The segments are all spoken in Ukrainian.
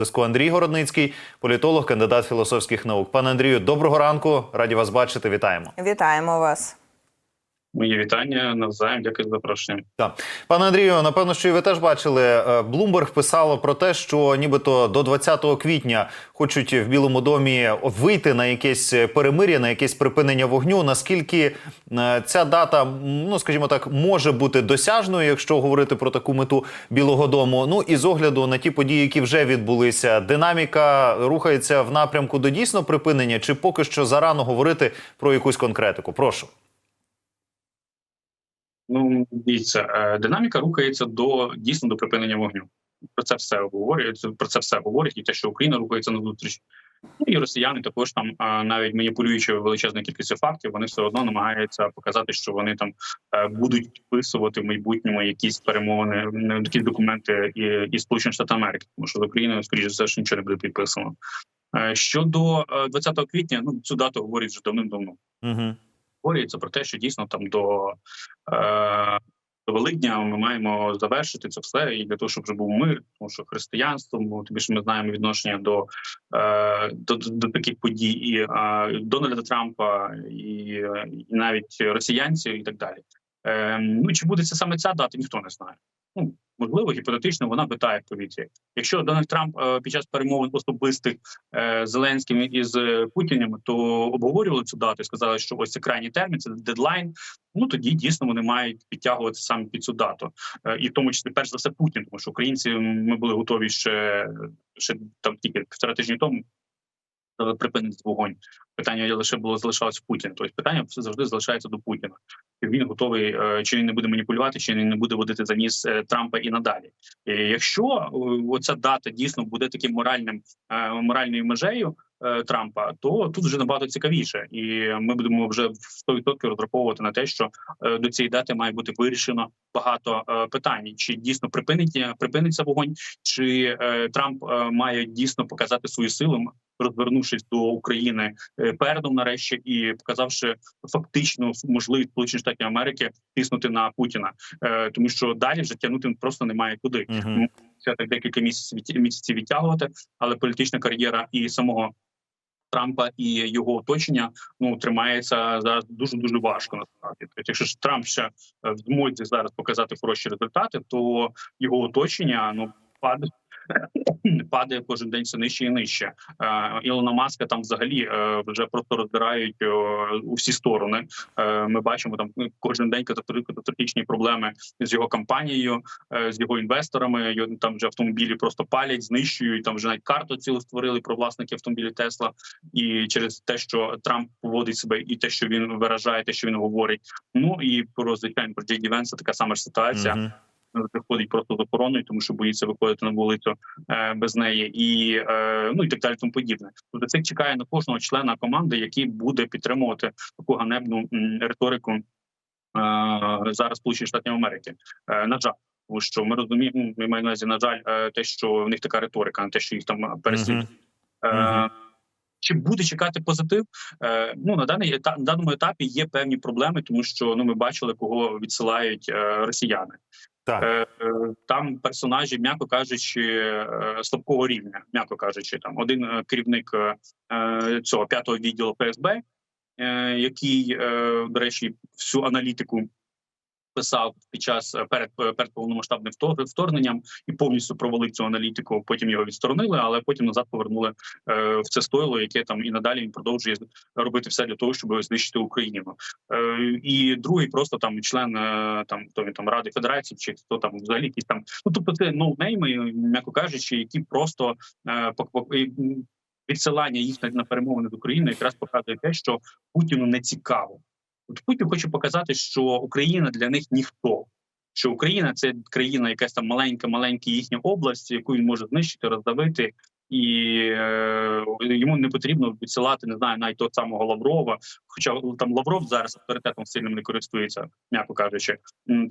Зв'язку Андрій Городницький, політолог, кандидат філософських наук. Пане Андрію, доброго ранку. Раді вас бачити. Вітаємо. Вітаємо вас. Мої вітання навзаєм. Дякую за запрошення. Так. Пане Андрію, напевно, що і ви теж бачили. Блумберг писало про те, що нібито до 20 квітня хочуть в Білому домі вийти на якесь перемир'я, на якесь припинення вогню. Наскільки е, ця дата, ну скажімо так, може бути досяжною, якщо говорити про таку мету Білого Дому? Ну і з огляду на ті події, які вже відбулися, динаміка рухається в напрямку до дійсно припинення, чи поки що зарано говорити про якусь конкретику? Прошу. Ну дивіться, е, динаміка рухається до дійсно до припинення вогню. Про це все говорять. Про це все говорять, і те, що Україна рухається на зустріч. Ну і росіяни також там, навіть маніпулюючи величезною кількістю фактів, вони все одно намагаються показати, що вони там е, будуть підписувати в майбутньому якісь перемовини, якісь документи і, і Сполучених Штатів Америки, тому що з Україною, скоріше за все, що нічого не буде підписано. Е, щодо 20 квітня, ну цю дату говорять вже давним-давно. Угу. Говориться про те, що дійсно там е, до Великдня ми маємо завершити це все і для того, щоб вже був мир, тому що християнство, ну, тобі ми знаємо відношення до е, до, до таких подій і е, Дональда Трампа, і, і навіть росіянців, і так далі. Е, Ну чи буде це саме ця дата, ніхто не знає. Можливо, гіпотетично вона витає в повітрі. Якщо Дональд Трамп е, під час перемовин особистих е, Зеленським із е, Путіним, то обговорювали цю дату і сказали, що ось це крайній термін, це дедлайн. Ну тоді дійсно вони мають підтягувати саме під цю дату, і в тому числі перш за все Путін, тому що українці ми були готові ще ще там тільки півтора тижні тому. Припинити вогонь питання лише було залишалось Путін. Тобто питання завжди залишається до Путіна. Він готовий, чи він не буде маніпулювати, чи він не буде водити за ніс Трампа і надалі. І Якщо оця дата дійсно буде таким моральним моральною межею Трампа, то тут вже набагато цікавіше, і ми будемо вже в 100% розраховувати на те, що до цієї дати має бути вирішено багато питань: чи дійсно припинить припиниться вогонь, чи Трамп має дійсно показати свою силу, розвернувшись до України передом, нарешті, і показавши фактично можливість Сполучених Штатів Америки тиснути на Путіна, тому що далі вже тягнути просто немає куди. Це так декілька місяців місяців відтягувати, але політична кар'єра і самого. Трампа і його оточення ну тримається зараз дуже дуже важко насправді. Тобто, якщо ж Трамп ще в змозі зараз показати хороші результати, то його оточення ну падає падає кожен день все нижче і нижче. Ілона Маска там взагалі е, вже просто роздирають у всі сторони. Е, ми бачимо там ну, кожен день катастрофічні проблеми з його компанією, е, з його інвесторами. Його Там вже автомобілі просто палять, знищують. Там вже навіть карту цілу створили про власників автомобілів Тесла. І через те, що Трамп поводить себе, і те, що він виражає, те, що він говорить. Ну і про звичайно про Джей Венса така сама ж ситуація. Uh -huh виходить просто з охороною, тому що боїться виходити на вулицю е, без неї, і е, ну і так далі, тому подібне. Тобто це чекає на кожного члена команди, який буде підтримувати таку ганебну м, риторику е, зараз Сполучених Штатів Америки. Е, на жаль. Тому що ми розуміємо, ми маємо на увазі, на жаль, е, те, що в них така риторика, не те, що їх там переслідують. Uh -huh. Е, чи буде чекати позитив? Е, ну на даний етап на даному етапі є певні проблеми, тому що ну ми бачили, кого відсилають е, росіяни. Так. Е, е, там персонажі, м'яко кажучи, е, слабкого рівня, м'яко кажучи, там один керівник цього п'ятого відділу ФСБ, який, до речі, всю аналітику писав під час е, перед перед повномасштабним вторгненням і повністю провалив цю аналітику. Потім його відсторонили, але потім назад повернули е, в це стойло, яке там і надалі він продовжує робити все для того, щоб знищити Україну. Е, і другий просто там член е, там то він там ради федерації, чи хто там взагалі якісь там. Ну тобто це ноунейми, м'яко кажучи, які просто е, відсилання їх на, перемовини з Україною якраз показує те, що Путіну не цікаво. От Путін хоче показати, що Україна для них ніхто. Що Україна це країна, якась там маленька, маленька їхня область, яку він може знищити, роздавити, і е, йому не потрібно відсилати, не знаю, навіть того самого Лаврова. Хоча там Лавров зараз авторитетом сильним не користується, м'яко кажучи,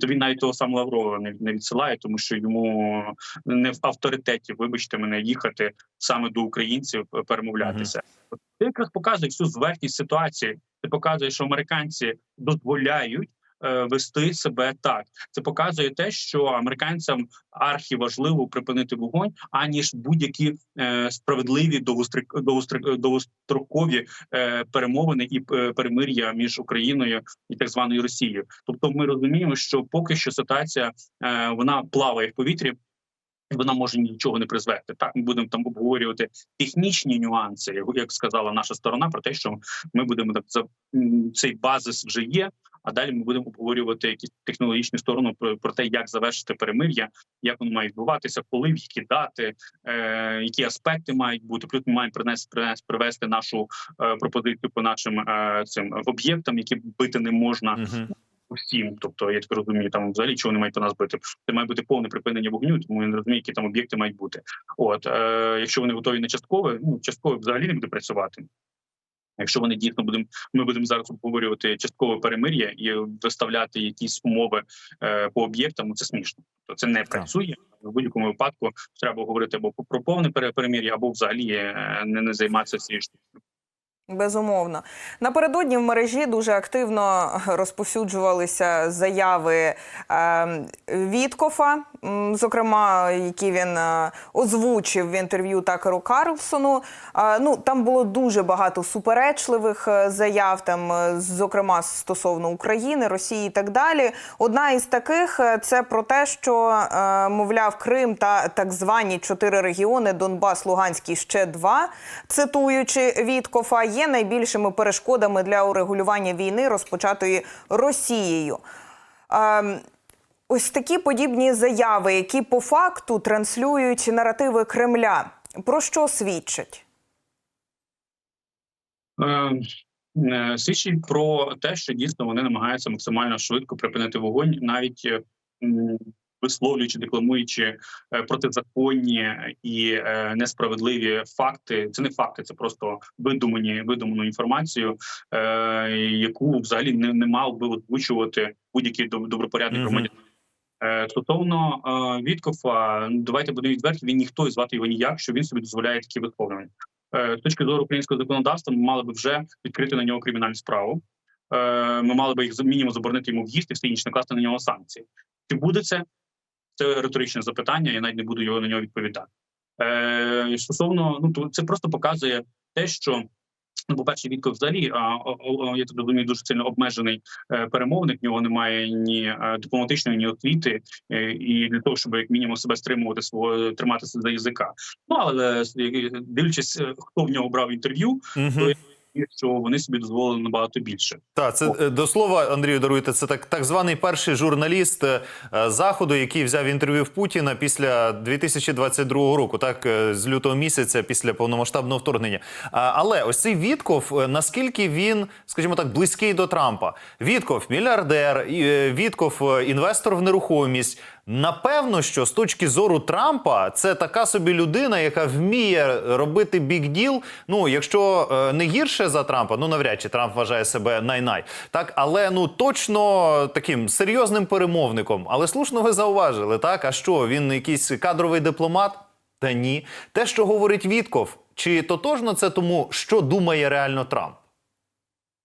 то він навіть того самого Лаврова не, не відсилає, тому що йому не в авторитеті, вибачте мене, їхати саме до українців перемовлятися. Mm -hmm. Це якраз показує всю зверхність ситуації. Це показує, що американці дозволяють е, вести себе так. Це показує те, що американцям архіважливо припинити вогонь, аніж будь-які е, справедливі довгострик- довгострокові е, перемовини і е, перемир'я між Україною і так званою Росією. Тобто, ми розуміємо, що поки що ситуація е, вона плаває в повітрі. Вона може нічого не призвести. Так, ми будемо там обговорювати технічні нюанси, як сказала наша сторона, про те, що ми будемо так за цей базис вже є. А далі ми будемо обговорювати якісь технологічні сторони про, про те, як завершити перемир'я, як воно має відбуватися, коли в які дати, е, які аспекти мають бути. Плюс ми маємо принести принести привести нашу е, пропозицію по нашим е, цим об'єктам, які бити не можна всім. Тобто, я так розумію, там взагалі чого не мають по нас бити. Це має бути повне припинення вогню, тому я не розумію, які там об'єкти мають бути. От е, якщо вони готові на часткове, ну часткове взагалі не буде працювати. Якщо вони дійсно будемо, ми будемо зараз обговорювати часткове перемир'я і виставляти якісь умови е, по об'єктам. Ну це смішно. То це не працює. В будь-якому випадку треба говорити або про повне пере- перемир'я, або взагалі е, не, не займатися цією штукою. Безумовно, напередодні в мережі дуже активно розповсюджувалися заяви е, Віткофа, зокрема, які він е, озвучив в інтерв'ю Такеру Карлсону. Е, ну там було дуже багато суперечливих е, заяв, там, зокрема стосовно України, Росії і так далі. Одна із таких це про те, що мовляв Крим та так звані чотири регіони Донбас, Луганський, ще два, цитуючи Віткофа, є найбільшими перешкодами для урегулювання війни, розпочатої Росією. Ось такі подібні заяви, які по факту транслюють наративи Кремля. Про що свідчать? Е, е, Свідчить про те, що дійсно вони намагаються максимально швидко припинити вогонь, навіть е, висловлюючи, декламуючи е, протизаконні і е, несправедливі факти. Це не факти, це просто видумані видуману інформацію, е, яку взагалі не, не мав би озвучувати будь-який доб- добропорядний Мгм. громадянин. Е, Стосовно е, Віткофа, ну, давайте будемо відверті. Він ніхто і звати його ніяк, що він собі дозволяє такі висловлювання. Е, З точки зору українського законодавства, ми мали би вже відкрити на нього кримінальну справу. Е, Ми мали би їх мінімум заборонити йому в'їзд і все інше, накласти на нього санкції. Чи буде це? Це риторичне запитання. Я навіть не буду його на нього відповідати. Е, Стосовно, ну то це просто показує те, що. Ну, по-перше, Вітков взагалі, а, я так розумію, дуже сильно обмежений е, перемовник. В нього немає ні е, дипломатичної, ні освіти, е, і для того, щоб як мінімум себе стримувати свого триматися за язика. Ну але дивлячись, хто в нього брав інтерв'ю, Мгм. І що вони собі дозволили набагато більше. Так, це е, до слова, Андрію, даруйте, це так, так званий перший журналіст е, е, заходу, який взяв інтерв'ю в Путіна після 2022 року, так з лютого місяця, після повномасштабного вторгнення. Але ось цей Вітков, наскільки він, скажімо так, близький до Трампа. Вітков мільярдер, Вітков інвестор в нерухомість. Напевно, що з точки зору Трампа це така собі людина, яка вміє робити бік-діл. Ну, якщо е, не гірше за Трампа, ну навряд чи Трамп вважає себе най-най. Так, але ну точно таким серйозним перемовником. Але слушно ви зауважили, так? А що він якийсь кадровий дипломат? Та ні. Те, що говорить Вітков, чи тотожно це тому, що думає реально Трамп?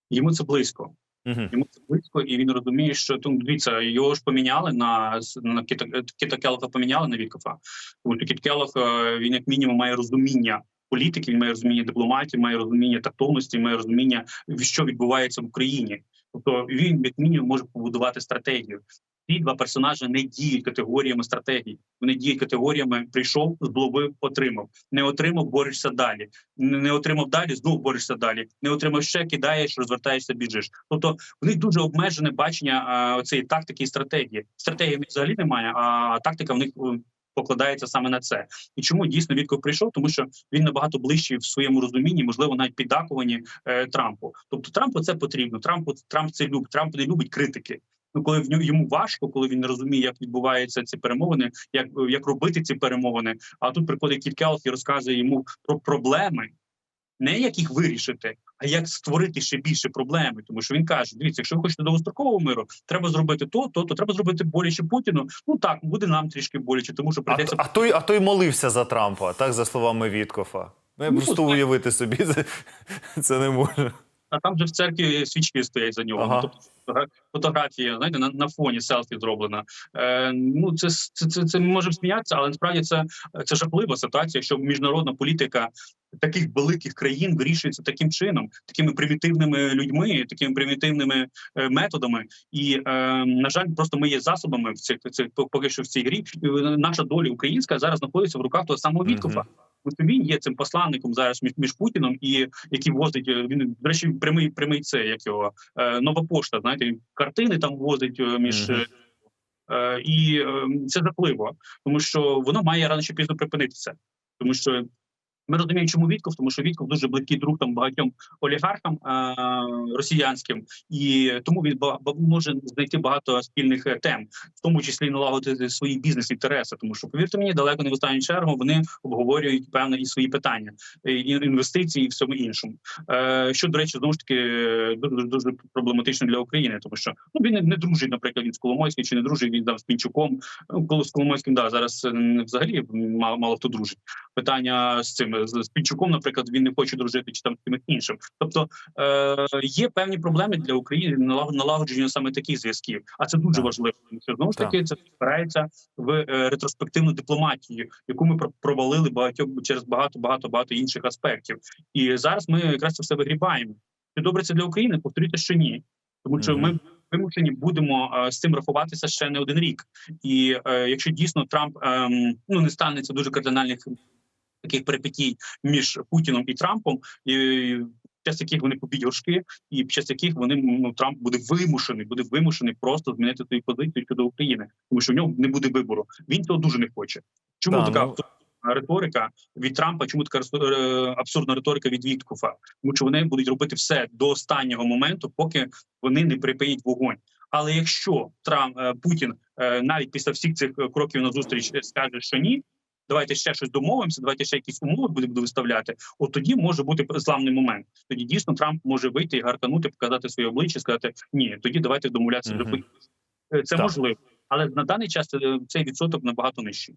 Йому це близько. Угу. Йому це близько, і він розуміє, що тому дивіться, його ж поміняли на на Кіта, Кіта Келлофа поміняли на Вікофа. Тому що Кіт Келлоф, е, він як мінімум має розуміння політики, він має розуміння дипломатії, має розуміння тактовності, має розуміння, що відбувається в Україні. Тобто він як мінімум може побудувати стратегію. Ці два персонажі не діють категоріями стратегії. Вони діють категоріями: прийшов, зловив, отримав. Не отримав, борешся далі. Не отримав далі, знову борешся далі. Не отримав ще, кидаєш, розвертаєшся, біжиш. Тобто в них дуже обмежене бачення цієї тактики і стратегії. Стратегії в взагалі немає, а тактика в них е, покладається саме на це. І чому дійсно Вітков прийшов? Тому що він набагато ближчий в своєму розумінні, можливо, навіть піддакувані е, Трампу. Тобто Трампу це потрібно. Трампу Трамп це любить. Трамп не любить критики. Ну, коли в йому важко, коли він не розуміє, як відбуваються ці перемовини, як як робити ці перемовини. А тут приходить Кіт Келлоф і розказує йому про проблеми, не як їх вирішити, а як створити ще більше проблеми. Тому що він каже: дивіться, якщо ви хочете довгострокового миру, треба зробити то, то, то треба зробити боляче Путіну. Ну так буде нам трішки боляче, тому що А, прийдеться а той, а той молився за Трампа, так за словами Віткофа. Я Ну, просто так. уявити собі це, це не можу. А там же в церкві свічки стоять за нього. Ага. Ну, тобто фотографія, знаєте, на, на фоні селфі зроблена. Е, ну це, це, це, це ми можемо сміятися, але насправді це, це жахлива ситуація, що міжнародна політика таких великих країн вирішується таким чином, такими примітивними людьми, такими примітивними е, методами. І е, на жаль, просто ми є засобами в цих цих поки що в цій грі. І е, наша доля українська зараз знаходиться в руках того самого Віткофа. Він є цим посланником зараз між, між Путіном і який возить е, він до речі, прямий прямий це як його е, нова пошта. Знаєте, картини там возить е, між. Mm -hmm. І е, це жахливо, тому що воно має рано чи пізно припинитися, тому що ми розуміємо, чому Вітков, тому що Вітков дуже близький друг там багатьом олігархам е, росіянським, і тому він може знайти багато спільних е, тем, в тому числі налагодити свої бізнес-інтереси. Тому що повірте мені, далеко не в останню чергу вони обговорюють певне і свої питання, і і інвестиції, і всьому іншому. Е, що до речі, знову ж таки е, дуже дуже проблематично для України, тому що ну він не, не дружить, наприклад, він з Коломойським, чи не дружить він там з Пінчуком. Ну, коли з Коломойським, да, зараз е, взагалі мало, мало хто дружить. Питання з цим з, з Пінчуком, наприклад, він не хоче дружити, чи там з кимось іншим. Тобто е, є певні проблеми для України налагод- налагодження саме таких зв'язків, а це дуже Так. важливо. Тому що знову ж таки це спирається в е, ретроспективну дипломатію, яку ми про- провалили багатьох через багато багато багато інших аспектів. І зараз ми якраз це все вигрібаємо. Чи добре це для України? Повторюйте, що ні, тому що Мгм. ми вимушені будемо е, з цим рахуватися ще не один рік. І е, якщо дійсно Трамп ем, ну не станеться дуже кардинальних таких перипетій між Путіном і Трампом, і під час яких вони побіть горшки, і під час яких вони ну Трамп буде вимушений, буде вимушений просто змінити свою позицію щодо України, тому що в нього не буде вибору. Він цього дуже не хоче. Чому Та, така ну- риторика від Трампа? Чому така е, абсурдна риторика від Віткофа? Тому що вони будуть робити все до останнього моменту, поки вони не припинять вогонь. Але якщо Трамп е, Путін е, навіть після всіх цих кроків на зустріч скаже, що ні, давайте ще щось домовимося, давайте ще якісь умови будемо виставляти. От тоді може бути славний момент. Тоді дійсно Трамп може вийти і гарканути, показати своє обличчя, сказати ні, тоді давайте домовлятися Е, Це Так. можливо, але на даний час е, цей відсоток набагато нижчий.